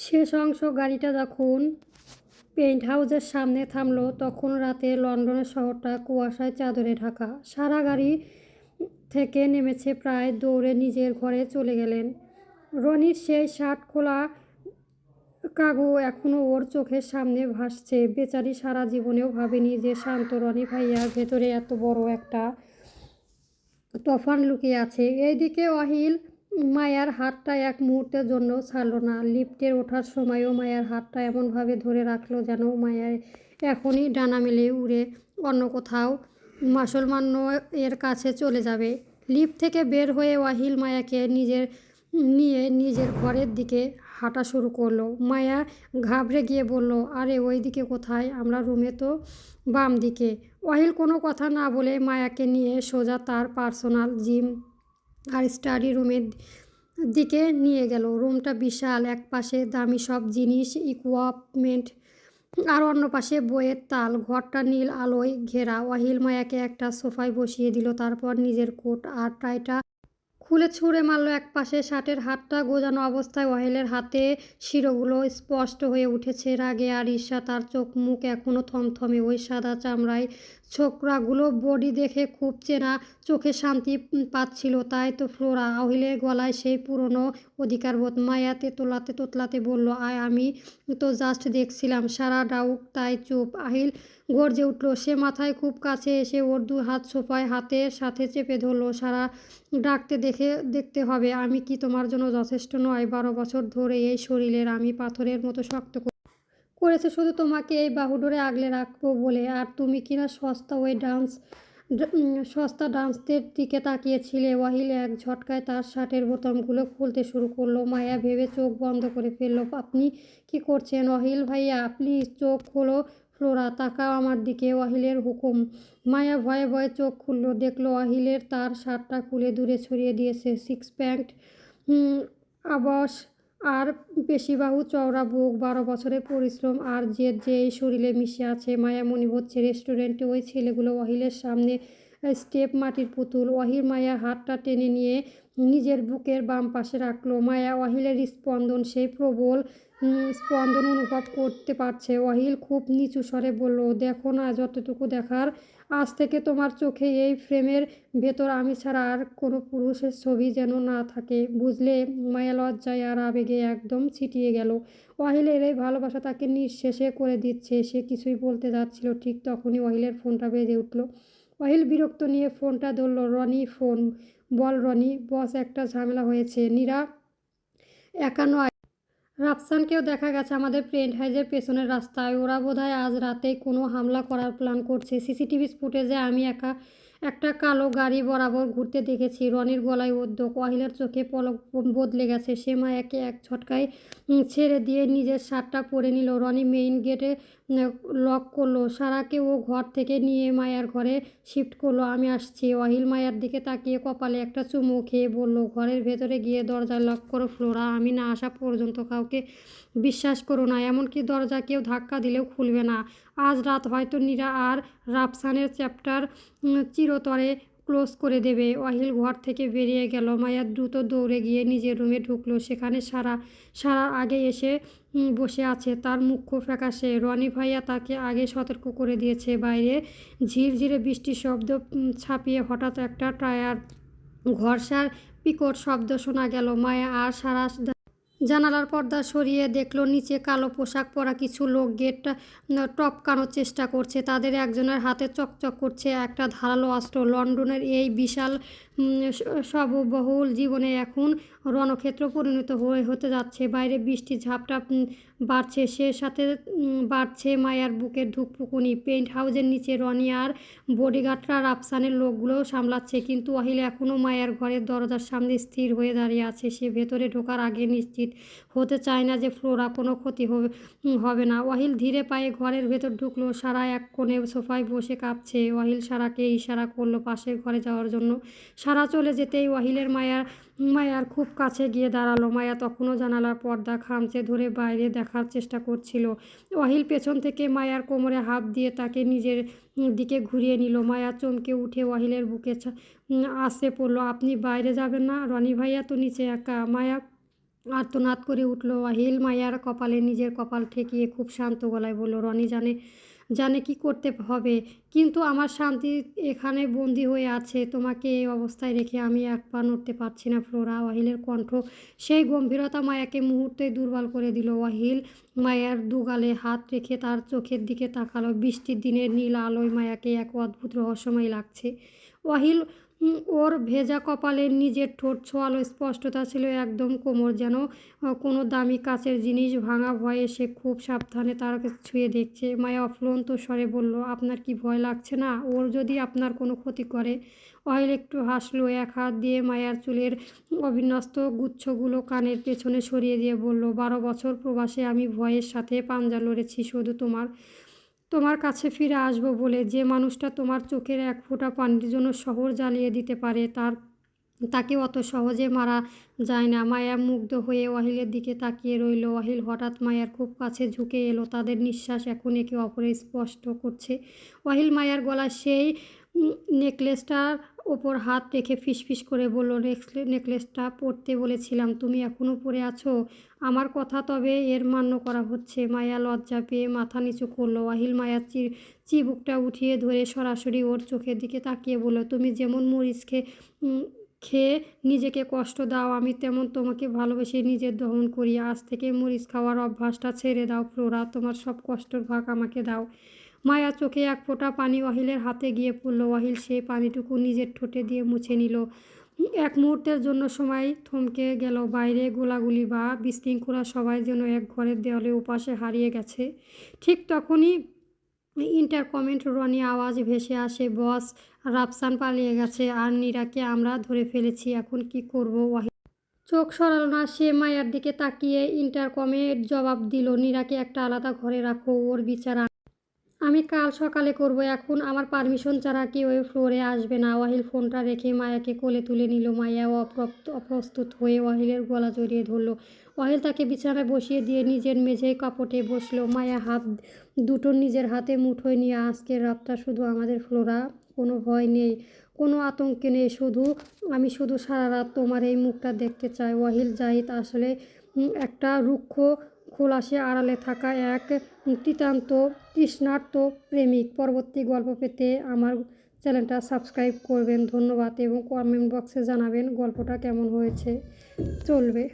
শেষ অংশ গাড়িটা যখন পেন্ট হাউসের সামনে থামলো, তখন রাতে লন্ডনের শহরটা কুয়াশায় চাদরে ঢাকা। সারা গাড়ি থেকে নেমেছে প্রায় দৌড়ে নিজের ঘরে চলে গেলেন। রনির সেই শার্ট খোলা কাগু এখনও ওর চোখের সামনে ভাসছে। বেচারি সারা জীবনেও ভাবেনি যে শান্ত রনি ভাইয়ার ভেতরে এত বড় একটা তফান লুকিয়ে আছে। এইদিকে অহিল মায়ার হাতটা এক মুহূর্তের জন্য ছাড়লো না। লিফটের ওঠার সময়ও মায়ার হাতটা এমনভাবে ধরে রাখল যেন মায়ার এখনই ডানা মেলে উড়ে অন্য কোথাও মুসলমান্য এর কাছে চলে যাবে। লিফট থেকে বের হয়ে ওয়াহিল মায়াকে নিজের, নিয়ে নিজের ঘরের দিকে হাঁটা শুরু করল। মায়া ঘাবড়ে গিয়ে বলল, আরে ওই দিকে কোথায়? আমরা রুমে তো বাম দিকে ওয়াহিল কোনো কথা না বলে মায়াকে নিয়ে সোজা তার পার্সোনাল জিম আর স্টাডি রুমের দিকে নিয়ে গেল। রুমটা বিশাল, এক পাশে দামি সব জিনিস ইকুইপমেন্ট আর অন্য পাশে বইয়ের তাল। ঘরটা নীল আলোয় ঘেরা। ওয়াহিল মায়াকে একটা সোফায় বসিয়ে দিল, তারপর নিজের কোট আর টাইটা খুলে ছুঁড়ে মারল এক পাশে। শার্টের হাতটা গোজানো অবস্থায় ওয়াহিলের হাতে শিরোগুলো স্পষ্ট হয়ে উঠেছে। রাগে আর ঈর্ষা তার চোখ মুখ এখনও থমথমে। ওই সাদা চামড়ায় ছোকরাগুলো বডি দেখে খুব চেনা, চোখে শান্তি পাচ্ছিল, তাই তো ফ্লোরা আহিলের গলায় সেই পুরনো অধিকারবোধ মায়া তেতলাতে তোতলাতে বলল, আয়, আমি তো জাস্ট দেখছিলাম, সারা ডাউক তাই চুপ। আহিল গর্জে উঠল, সে মাথায় খুব কাছে এসে ওর দু হাত সোফায় হাতের সাথে চেপে ধরলো, সারা ডাকতে দেখে দেখতে হবে, আমি কি তোমার জন্য যথেষ্ট নয়? বারো বছর ধরে এই শরীরের আমি পাথরের মতো শক্ত করেছে, শুধু তোমাকে এই বাহুডোরে আগলে রাখব বলে। আর তুমি কিনা সস্তা ওই ডান্স সস্তা ডান্সদের দিকে তাকিয়েছিলে? ওয়াহিল এক ঝটকায় তার শার্টের বোতামগুলো খুলতে শুরু করল। মায়া ভেবে চোখ বন্ধ করে ফেলল। আপনি কি করছেন ওয়াহিল ভাইয়া? প্লিজ চোখ খোলো, ফ্লোরা, তাকাও আমার দিকে। ওয়াহিলের হুকুম। মায়া ভয়ে ভয়ে চোখ খুলল। দেখল ওয়াহিলের তার শার্টটা খুলে দূরে ছড়িয়ে দিয়েছে। সিক্স প্যান্ট আবাস আর পেশিবাহু, চওড়া বুক, বারো বছরের পরিশ্রম আর জেদ যে এই শরীরে মিশে আছে, মায়ামণি হচ্ছে রেস্টুরেন্টে ওই ছেলেগুলো অহিলের সামনে স্টেপ মাটির পুতুল। অহির মায়া হাতটা টেনে নিয়ে নিজের বুকের বাম পাশে রাখল। মায়া ওয়াহিলের স্পন্দন, সেই প্রবল স্পন্দন অনুভব করতে পারছে। অহিল খুব নিচু স্বরে বলল, দেখো না, যতটুকু দেখার, আজ থেকে তোমার চোখে এই ফ্রেমের ভেতর আমি ছাড়া আর কোনো পুরুষের ছবি যেন না থাকে। বুঝলে, মায়া লজ্জায় আর আবেগে একদম ছিটিয়ে গেল। অহিলের এই ভালোবাসা তাকে নিঃশেষে করে দিচ্ছে। সে কিছুই বলতে যাচ্ছিল, ঠিক তখনই অহিলের ফোনটা বেজে উঠল। অহিল বিরক্ত নিয়ে ফোনটা ধরল, রনি, ফোন। বল, রনি। বস, একটা ঝামেলা হয়েছে। নীরা একা নয় রাফসানকেও দেখা গেছে আমাদের প্রেন্ট হাইজের পেছনের রাস্তায়। ওরা বোধহয় আজ রাতেই কোনো হামলা করার প্ল্যান করছে। সিসিটিভি ফুটেজে আমি একা একটা কালো গাড়ি বরাবর ঘুরতে দেখেছি। রনির গলায় উদ্যোগ ওয়াহিলের চোখে পলক বদলে গেছে। সে মা একে এক ছটকায় ছেড়ে দিয়ে নিজের শার্টটা পরে নিল। রনি মেইন গেটে লক করল। সারাকে ও ঘর থেকে নিয়ে মায়ার ঘরে শিফট করল। আমি আসছি। অহিল মায়ার দিকে তাকিয়ে কপালে একটা চুমু খেয়ে বলল, ঘরের ভেতরে গিয়ে দরজা লক করো ফ্লোরা। আমি না আসা পর্যন্ত কাউকে বিশ্বাস করো না। এমনকি দরজা কেউ ধাক্কা দিলেও খুলবে না। আজ রাত হয়তো নীরা আর রাফসানের চ্যাপ্টার চিরতরে ক্লোজ করে দেবে। অহিল ঘর থেকে বেরিয়ে গেল। মায়া দ্রুত দৌড়ে গিয়ে নিজের রুমে ঢুকলো। সেখানে সারা সারা আগে এসে বসে আছে। তার মুখ্য ফ্যাকাশে। রনি ভাইয়া তাকে আগে সতর্ক করে দিয়েছে। বাইরে ঝিরঝিরে বৃষ্টির শব্দ ছাপিয়ে হঠাৎ একটা টায়ার ঘরসার পিকট শব্দ শোনা গেল। মায়া আর সারা জানালার পর্দা সরিয়ে দেখল, নিচে কালো পোশাক পরা কিছু লোক গেটটা টপকানোর চেষ্টা করছে। তাদের একজনের হাতে চকচক করছে একটা ধারালো অস্ত্র। লন্ডনের এই বিশাল সববহুল জীবনে এখন রণক্ষেত্র পরিণত হয়ে, হতে যাচ্ছে। বাইরে বৃষ্টি ঝাপটা বাড়ছে। সে সাথে বাড়ছে মায়ার বুকের ধুকপুকুনি পেন্ট হাউজের নিচে রনি আর বডিগার্ডরা রাফসানের লোকগুলো সামলাচ্ছে, কিন্তু অহিল এখনও মায়ার ঘরের দরজার সামনে স্থির হয়ে দাঁড়িয়ে আছে। সে ভেতরে ঢোকার আগে নিশ্চিত হতে চায় না যে ফ্লোরা কোনো ক্ষতি হবে হবে না। ওয়াহিল ধীরে পায়ে ঘরের ভেতর ঢুকলো, সারা এক কোণে সোফায় বসে কাঁপছে। ওয়াহিল সারাকে ইশারা করল পাশের ঘরে যাওয়ার জন্য। সারা চলে যেতেই ওয়াহিলের মায়ার মায়ার খুব কাছে গিয়ে দাঁড়াল। মায়া তখনও জানালার পর্দা খামচে ধরে বাইরে দেখার চেষ্টা করছিল। ওয়াহিল পেছন থেকে মায়ার কোমরে হাত দিয়ে তাকে নিজের দিকে ঘুরিয়ে নিল। মায়া চমকে উঠে ওয়াহিলের বুকে আসে পড়ল। আপনি বাইরে যাবেন না? রনি ভাইয়া তো নিচে একা। মায়া আর্তনাদ করে উঠল। ওয়াহিল মায়ার কপালে নিজের কপাল ঠেকিয়ে খুব শান্ত গলায় বলল, রনি জানে জানে কি করতে হবে, কিন্তু আমার শান্তি এখানে বন্দি হয়ে আছে। তোমাকে এই অবস্থায় রেখে আমি এক পা নড়তে পারছি না, ফ্লোরা। ওয়াহিলের কণ্ঠ সেই গম্ভীরতা মায়াকে মুহূর্তে দুর্বল করে দিল। ওয়াহিল মায়ার দুগালে হাত রেখে তার চোখের দিকে তাকালো। বৃষ্টির দিনের নীল আলোয় মায়াকে এক অদ্ভুত রহস্যময় লাগছে। ওয়াহিল ওর ভেজা কপালে নিজের ঠোঁট ছোঁয়ালো, স্পষ্টতা ছিল একদম কোমর যেন কোনো দামি কাচের জিনিস ভাঙা ভয়ে সে খুব সাবধানে তার ছুঁয়ে দেখছে। মায়া অফলন্ত স্বরে বলল, আপনার কি ভয় লাগছে না? ওর যদি আপনার কোনো ক্ষতি করে? অয়েল একটু হাসলো, এক হাত দিয়ে মায়ার চুলের অবিন্যস্ত গুচ্ছগুলো কানের পেছনে সরিয়ে দিয়ে বলল, বারো বছর প্রবাসে আমি ভয়ের সাথে পাঞ্জা লড়েছি, শুধু তোমার তোমার কাছে ফিরে আসব বলে যে মানুষটা তোমার চোখের এক ফোঁটা পানির জন্য শহর জ্বালিয়ে দিতে পারে, তার, তাকে অত সহজে মারা যায় না। মায়া মুগ্ধ হয়ে অহিলের দিকে তাকিয়ে রইল। অহিল হঠাৎ মায়ার খুব কাছে ঝুঁকে এলো। তাদের নিঃশ্বাস এখন একে অপরে স্পষ্ট করছে। অহিল মায়ার গলা সেই নেকলেসটার ওপর হাত রেখে ফিসফিস করে বলল "নেকলে- নেকলেসটা পরতে বলেছিলাম, তুমি এখনও পরে আছো? আমার কথা তবে এর মান্য করা হচ্ছে। মায়া লজ্জা পেয়ে মাথা নিচু করল। ওয়াহিল মায়ার চি, চিবুকটা উঠিয়ে ধরে সরাসরি ওর চোখের দিকে তাকিয়ে বলল, তুমি যেমন মরিচ খেয়ে খেয়ে নিজেকে কষ্ট দাও, আমি তেমন তোমাকে ভালোবেসে নিজের দহন করি। আজ থেকে মরিচ খাওয়ার অভ্যাসটা ছেড়ে দাও, ফ্লোরা, তোমার সব কষ্টর ভাগ আমাকে দাও। মায়া চোখে এক ফোঁটা পানি ওয়াহিলের হাতে গিয়ে পড়ল। ওয়াহিল সেই পানিটুকু নিজের ঠোঁটে দিয়ে মুছে নিল। এক মুহূর্তের জন্য সময় থমকে গেল। বাইরে গোলাগুলি বা বিশৃঙ্খলা সবাই যেন এক ঘরের দেওয়ালে উপাসে হারিয়ে গেছে। ঠিক তখনই ইন্টার কমেন্ট রনি আওয়াজ ভেসে আসে, বস, রাফসান পালিয়ে গেছে আর নীরাকে আমরা ধরে ফেলেছি, এখন কি করব? ওয়াহিদ চোখ সরাল না, সে মায়ার দিকে তাকিয়ে ইন্টারকমে জবাব দিল, নীরাকে একটা আলাদা ঘরে রাখো, ওর বিচার আমি কাল সকালে করব, এখন আমার পারমিশন ছাড়া কেউ ওই ফ্লোরে আসবে না। ওয়াহিল ফোনটা রেখে মায়াকে কোলে তুলে নিল। মায়া অপ্রস্ত অপ্রস্তুত হয়ে ওয়াহিলের গলা জড়িয়ে ধরলো। ওয়াহিল তাকে বিছানায় বসিয়ে দিয়ে নিজের মেঝে কাপটে বসল। মায়া হাত দুটো নিজের হাতে মুঠোয় নিয়ে, আজকের রাতটা শুধু আমাদের ফ্লোরা কোনো ভয় নেই, কোনো আতঙ্কে নেই। শুধু, আমি শুধু সারা রাত তোমার এই মুখটা দেখতে চাই। ওয়াহিল জাহিদ আসলে একটা রুক্ষ খোলাসে আড়ালে থাকা এক তৃতান্ত তৃষ্ণার্ত প্রেমিক। পরবর্তী গল্প পেতে আমার চ্যানেলটা সাবস্ক্রাইব করবেন। ধন্যবাদ এবং কমেন্ট বক্সে জানাবেন গল্পটা কেমন হয়েছে। চলবে।